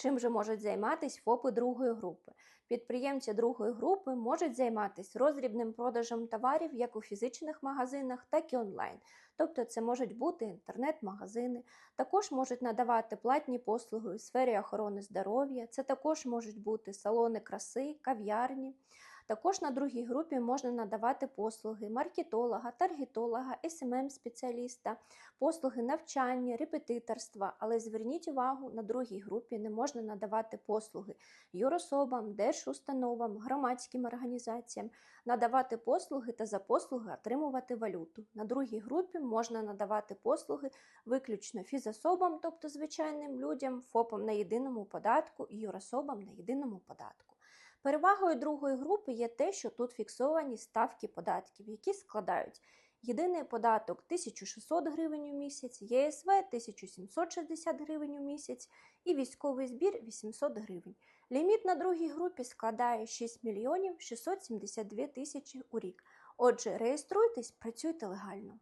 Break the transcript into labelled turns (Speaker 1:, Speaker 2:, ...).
Speaker 1: Чим же можуть займатися ФОПи другої групи? Підприємці другої групи можуть займатися розрібним продажем товарів як у фізичних магазинах, так і онлайн. Тобто це можуть бути інтернет-магазини, також можуть надавати платні послуги у сфері охорони здоров'я, це також можуть бути салони краси, кав'ярні. Також на другій групі можна надавати послуги маркетолога, таргетолога, СММ-спеціаліста, послуги навчання, репетиторства. Але зверніть увагу, на другій групі не можна надавати послуги юрособам, держустановам, громадським організаціям, надавати послуги та за послуги отримувати валюту. На другій групі можна надавати послуги виключно фізособам, тобто звичайним людям, ФОПам на єдиному податку і юрособам на єдиному податку. Перевагою другої групи є те, що тут фіксовані ставки податків, які складають єдиний податок 1600 гривень у місяць, ЄСВ 1760 гривень у місяць і військовий збір 800 гривень. Ліміт на другій групі складає 6 мільйонів 672 тисячі у рік. Отже, реєструйтесь, працюйте легально.